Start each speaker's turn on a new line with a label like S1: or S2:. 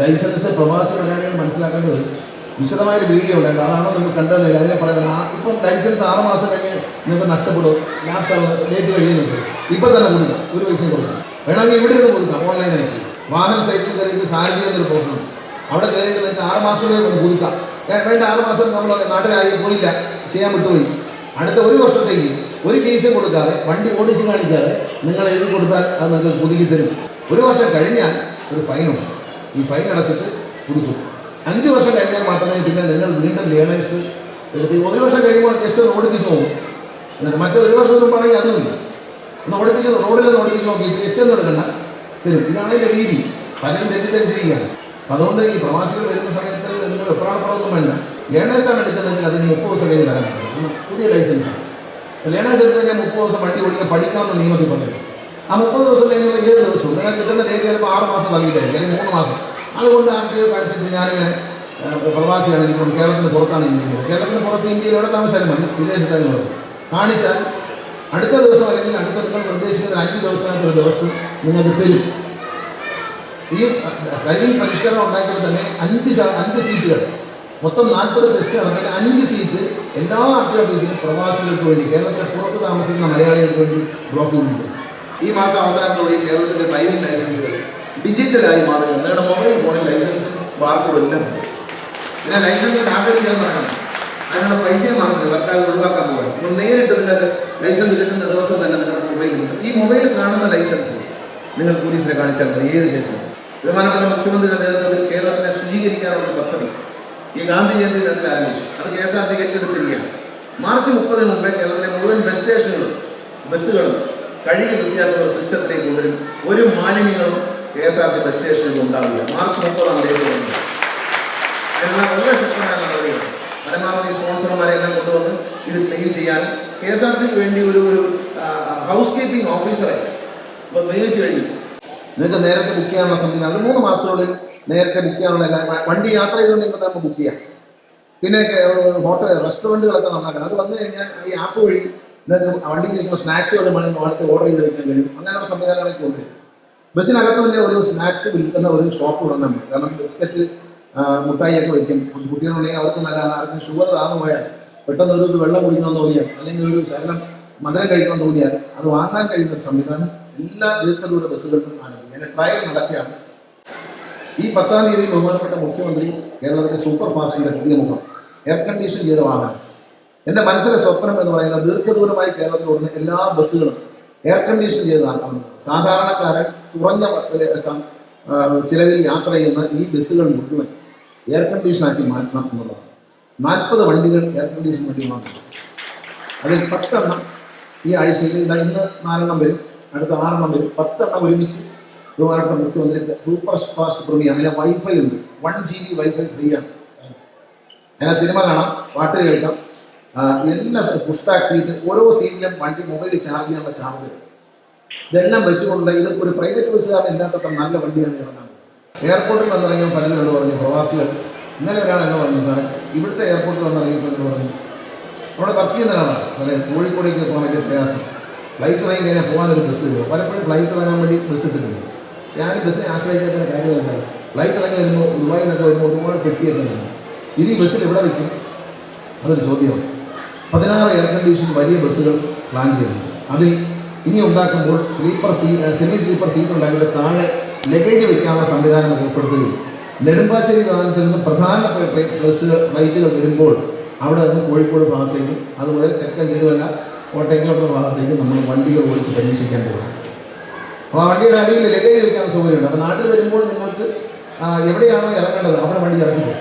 S1: Licence പ്രവാസി മലയാളികൾ മനസ്സിലാക്കേണ്ടത് വിശദമായൊരു വീഡിയോ ഉണ്ട്. അതാണോ നിങ്ങൾ കണ്ടത്? അതിനെ പറയുന്നത്. ഇപ്പം ലൈസൻസ് ആറ് മാസം കഴിഞ്ഞ് നിങ്ങൾക്ക് നഷ്ടപ്പെടും. ലാപ്സ് ഡേറ്റ് കഴിയുന്നുണ്ട് ഇപ്പം തന്നെ പുതുക്കാം. ഒരു പൈസ കൊടുക്കാം. വേണമെങ്കിൽ ഇവിടെ നിന്ന് പുതുക്കാം. ഓൺലൈനായിട്ട്. വാഹന സൈറ്റിൽ കയറിയിട്ട് സാരഥി എന്നൊരു പോർഷനുണ്ട് അവിടെ കയറിയിട്ട് നിങ്ങൾക്ക് ആറ് മാസം വരെ ഒന്ന് പുതുക്കാം. വേണ്ട ആറ് മാസം നമ്മൾ നാട്ടിലായി പോയില്ല. ചെയ്യാൻ വിട്ടുപോയി. അടുത്ത ഒരു വർഷത്തേക്ക് ഒരു കേസും കൊടുക്കാതെ വണ്ടി ഓടിച്ച് കാണിക്കാതെ നിങ്ങൾ എഴുതി കൊടുത്താൽ അത് നിങ്ങൾക്ക് പുതുക്കി തരും. ഒരു വർഷം കഴിഞ്ഞാൽ ഒരു ഫൈനുണ്ട്. ഈ ഫൈൻ അടച്ചിട്ട് പുതുക്കും. അഞ്ച് വർഷം കഴിഞ്ഞാൽ മാത്രമേ പിന്നെ നിങ്ങൾ വീണ്ടും ലേണേഴ്സ് എടുത്ത് ഒരു വർഷം കഴിയുമ്പോൾ ജസ്റ്റ് ഓടിപ്പിച്ച് പോകും എന്നിട്ട് മറ്റേ ഒരു വർഷം മുമ്പാണെങ്കിൽ അതുമില്ല ഒന്ന് ഓടിപ്പിച്ച് റോഡിൽ ഒന്ന് ഓടിപ്പിച്ച് നോക്കിയിട്ട് എച്ചെന്ന് എടുക്കണ്ട. തരും ഇതാണ് എന്റെ രീതി. പലരും തെറ്റിദ്ധരിച്ചിരിക്കുകയാണ്. അതുകൊണ്ട് ഈ പ്രവാസികൾ വരുന്ന സമയത്ത് നിങ്ങൾ വെപ്രാളപ്പെടൊന്നും വേണ്ട. ലേണേഴ്സാണ് എടുക്കുന്നതെങ്കിൽ അതിന് മുപ്പത് ദിവസം കഴിഞ്ഞ് കാരണം പുതിയ ലൈസൻസാണ് ലേണേഴ്സ് എടുത്ത് കഴിഞ്ഞാൽ മുപ്പത് ദിവസം വണ്ടി ഓടിക്കാൻ പഠിക്കണമെന്ന് നിയമത്തിൽ പറഞ്ഞു ആ മുപ്പത് ദിവസം കഴിഞ്ഞുള്ള ഏത് ദിവസവും? നിങ്ങൾക്ക് കിട്ടുന്ന ഡേറ്റ് ചിലപ്പോൾ ആറ് മാസം നൽകിയിട്ടായിരിക്കും. അല്ലെങ്കിൽ മൂന്ന് മാസം. അതുകൊണ്ട് ആ പഠിച്ചിട്ട് ഞാൻ പ്രവാസിയാണ്. ഇപ്പോൾ കേരളത്തിന് പുറത്താണ് ഇരിക്കുന്നത്. കേരളത്തിന് പുറത്ത് ഇന്ത്യയിൽ എവിടെ താമസിച്ചാലും മതി. വിദേശത്തായാലും മതി കാണിച്ചാൽ അടുത്ത ദിവസം അല്ലെങ്കിൽ അടുത്ത നിങ്ങൾ നിർദ്ദേശിക്കുന്ന അഞ്ച് ദിവസത്തിനകത്ത് ഒരു ദിവസം നിങ്ങൾക്ക് തരും. ഈ ഡ്രൈവിംഗ് പരിഷ്കരണം ഉണ്ടാക്കിയത് തന്നെ അഞ്ച് അഞ്ച് സീറ്റുകൾ. മൊത്തം നാൽപ്പത് ടെസ്റ്റ് നടന്നിട്ട് അഞ്ച് സീറ്റ് എല്ലാ ആർട്ടി ഓഫീസിലും പ്രവാസികൾക്ക് വേണ്ടി കേരളത്തിലെ പുറത്ത് താമസിക്കുന്ന മലയാളികൾക്ക് വേണ്ടി ബ്ലോക്ക് ചെയ്തിട്ടുണ്ട് ഈ മാസം അവസാനത്തോടെ കേരളത്തിന്റെ ഡ്രൈവിംഗ് ലൈസൻസുകൾ ഡിജിറ്റലായി മാറുക. നിങ്ങളുടെ മൊബൈൽ ഫോണിൽ ലൈസൻസ് ബാർക്കോഡ് എല്ലാം. പിന്നെ ലൈസൻസ് നടക്കണം അതിനുള്ള പൈസ വാങ്ങുന്നത് സർക്കാർ ഒഴിവാക്കാൻ പോകണം നിങ്ങൾ നേരിട്ട് നിങ്ങൾക്ക് ലൈസൻസ് കിട്ടുന്ന ദിവസം തന്നെ നിങ്ങളുടെ മൊബൈലിൽ കിട്ടും ഈ മൊബൈലിൽ കാണുന്ന ലൈസൻസ് നിങ്ങൾ പോലീസിനെ കാണിച്ചാൽ മതി. ഏത് കേസിലും. ബഹുമാനപ്പെട്ട മുഖ്യമന്ത്രിയുടെ നേതൃത്വത്തിൽ കേരളത്തിനെ ശുചീകരിക്കാനുള്ള പദ്ധതി. ഈ ഗാന്ധി ജയന്തിയിൽ അതിൽ ആരംഭിച്ചു അത് കെ എസ് ആർ ടി ഏറ്റെടുത്തിരിക്കുകയാണ്. മാർച്ച് മുപ്പതിന് മുമ്പേ കേരളത്തിലെ മുഴുവൻ ബസ് സ്റ്റേഷനുകളും ബസ്സുകളും കഴുകി വൃത്തിയാക്കുന്ന സിസ്റ്റത്തിലേക്ക് കൊണ്ടുവരും ഒരു മാലിന്യങ്ങളും കെ ബസ് സ്റ്റേഷനിൽ ഉണ്ടാവില്ല. മാർച്ച് മുപ്പതാണ് ഡേറ്റ് വരുന്നത് അതിനുള്ള വളരെ ശക്തമായ നടപടികൾ പരമാവധി സ്പോൺസർമാരെ എല്ലാം കൊണ്ടുവന്ന് ഇത് മെയിൽ ചെയ്യാൻ കെ എസ് ആർ ടിക്ക് വേണ്ടി ഒരു ഒരു ഹൗസ് കീപ്പിംഗ് ഓഫീസറെ ഇപ്പോൾ കഴിഞ്ഞു നിങ്ങൾക്ക് നേരത്തെ ബുക്ക് ചെയ്യാനുള്ള സംവിധാനം അത് മൂന്ന് മാസത്തോടെ നേരത്തെ ബുക്ക് ചെയ്യാനുള്ള എല്ലാ വണ്ടി യാത്ര ചെയ്തുകൊണ്ടിരിക്കുമ്പോൾ നമുക്ക് ബുക്ക് ചെയ്യാം. പിന്നെ ഹോട്ടൽ റെസ്റ്റോറന്റുകളൊക്കെ നന്നാക്കണം. അത് വന്നു കഴിഞ്ഞാൽ ഈ ആപ്പ് വഴി നിങ്ങൾക്ക് വണ്ടിയിൽ ഇരിക്കുമ്പോൾ സ്നാക്സ് വരെ വേണമെങ്കിൽ അടുത്ത് ഓർഡർ ചെയ്ത് കഴിക്കാൻ കഴിയും. അങ്ങനെയുള്ള സംവിധാനങ്ങളൊക്കെ ഉണ്ട്. ബസ്സിനകത്ത് തന്നെ ഒരു സ്നാക്സ് വിൽക്കുന്ന ഒരു ഷോപ്പ് തുടങ്ങാൻ കാരണം ബിസ്ക്കറ്റ് മുട്ടായിയൊക്കെ വയ്ക്കും കുട്ടികളുണ്ടെങ്കിൽ അവർക്ക് നല്ലതാണ് ആർക്കും ഷുഗർ താന്നു പോയാൽ പെട്ടെന്ന് ഒരു വെള്ളം കുടിക്കണമെന്ന് തോന്നിയാൽ അല്ലെങ്കിൽ ഒരു ശകലം മധുരം കഴിക്കണം തോന്നിയാൽ അത് വാങ്ങാൻ കഴിയുന്ന ഒരു സംവിധാനം എല്ലാ ദീർഘദൂര ബസ്സുകൾക്കും ആരംഭിക്കും അതിന്റെ ട്രയൽ നടക്കുകയാണ്. ഈ പത്താം തീയതി ബഹുമാനപ്പെട്ട മുഖ്യമന്ത്രി കേരളത്തിലെ സൂപ്പർ ഫാസ്റ്റിന്റെ പുതിയ മുഖം എയർ കണ്ടീഷൻ ചെയ്ത വാഹനം എന്റെ മനസ്സിലെ സ്വപ്നം എന്ന് പറയുന്നത് ദീർഘദൂരമായി കേരളത്തിൽ ഓടുന്ന എല്ലാ ബസ്സുകളും എയർ കണ്ടീഷൻ ചെയ്തതാക്കണം സാധാരണക്കാരൻ കുറഞ്ഞ ചിലവിൽ യാത്ര ചെയ്യുന്ന ഈ ബസ്സുകൾ മുഴുവൻ എയർ കണ്ടീഷനാക്കി മാറ്റണം എന്നുള്ളതാണ്. നാൽപ്പത് വണ്ടികൾ എയർ കണ്ടീഷൻ വണ്ടി മാറ്റണം അതിൽ പത്തെണ്ണം ഈ ആഴ്ചയിൽ ഇന്ന് നാലെണ്ണം വരും അടുത്ത ആറെണ്ണം വരും. പത്തെണ്ണം ഒരുമിച്ച് ബഹുമാനപ്പെട്ട മുഖ്യമന്ത്രിക്ക് സൂപ്പർ ഫാസ്റ്റ് പ്രീമിയം അതിലെ വൈഫൈ ഉണ്ട്. One G B wifi free ആണ്. അങ്ങനെ സിനിമ കാണാം പാട്ട് കേൾക്കാം. എല്ലാ പുഷ് ബാക്ക് സീറ്റ് ഓരോ സീറ്റിലും വണ്ടി മൊബൈൽ ചാർജ് ചെയ്യാനുള്ള ചാർജ് ഇതെല്ലാം വെച്ചുകൊണ്ട് ഇത് ഒരു പ്രൈവറ്റ് ബസ്സുകാരൻ ഇല്ലാത്ത നല്ല വണ്ടിയാണ് ഇറങ്ങാൻ എയർപോർട്ടിൽ വന്നിറങ്ങിയപ്പോൾ പലരോട് പറഞ്ഞു പ്രവാസികൾ. ഇന്നലെ ഒരാൾ എന്നോ പറഞ്ഞു സാറേ ഇവിടുത്തെ എയർപോർട്ടിൽ വന്നിറങ്ങിയപ്പോൾ എന്നോട് പറഞ്ഞു അവിടെ വർക്ക് ചെയ്യുന്ന ഒരാളാണ് സാറേ കോഴിക്കോടേക്ക് പോകാൻ വലിയ പ്രയാസം. ഫ്ലൈറ്റ് ഇറങ്ങി കഴിഞ്ഞാൽ പോകാനൊരു ബസ് വരും പലപ്പോഴും ഫ്ലൈറ്റ് ഇറങ്ങാൻ വേണ്ടി ബസ് എത്തുന്നുണ്ട് ഞാൻ ബസ്സിനെ ആശ്രയിക്കാത്ത കാര്യമില്ല ഫ്ലൈറ്റ് ഇറങ്ങി വരുമ്പോൾ ദുബായിൽ നിന്നൊക്കെ വരുമ്പോൾ ഒരുപാട് പെട്ടിയൊക്കെ ഉണ്ട്. ഇനി ബസ്സിൽ എവിടെ വയ്ക്കും അതൊരു ചോദ്യമാണ്. പതിനാറ് എയർ കണ്ടീഷൻ വലിയ ബസ്സുകൾ പ്ലാൻ ചെയ്തിട്ടുണ്ട്. അതിൽ ഇനി ഉണ്ടാക്കുമ്പോൾ സ്ലീപ്പർ സീ സെമി സ്ലീപ്പർ സീറ്റ് ഉണ്ടാക്കിയിട്ട് താഴെ ലഗേജ് വയ്ക്കാനുള്ള സംവിധാനം ഉൾപ്പെടുത്തുകയും നെടുമ്പാശ്ശേരി വിമാനത്തിൽ നിന്ന് പ്രധാന ബസ് ഫ്ലൈറ്റുകൾ വരുമ്പോൾ അവിടെ നിന്ന് കോഴിക്കോട് ഭാഗത്തേക്കും അതുപോലെ തെക്കൻ തിരുവല്ല കോട്ടയത്തോട്ടുള്ള ഭാഗത്തേക്കും നമ്മൾ വണ്ടികൾ ഓടിച്ച് പരീക്ഷിക്കാൻ പോകണം അപ്പോൾ ആ വണ്ടിയുടെ അടിയിൽ ലഗേജ് വയ്ക്കാൻ സൗകര്യമുണ്ട്. അപ്പോൾ നാട്ടിൽ വരുമ്പോൾ നിങ്ങൾക്ക് എവിടെയാണോ ഇറങ്ങേണ്ടത് അവിടെ വണ്ടി പോകും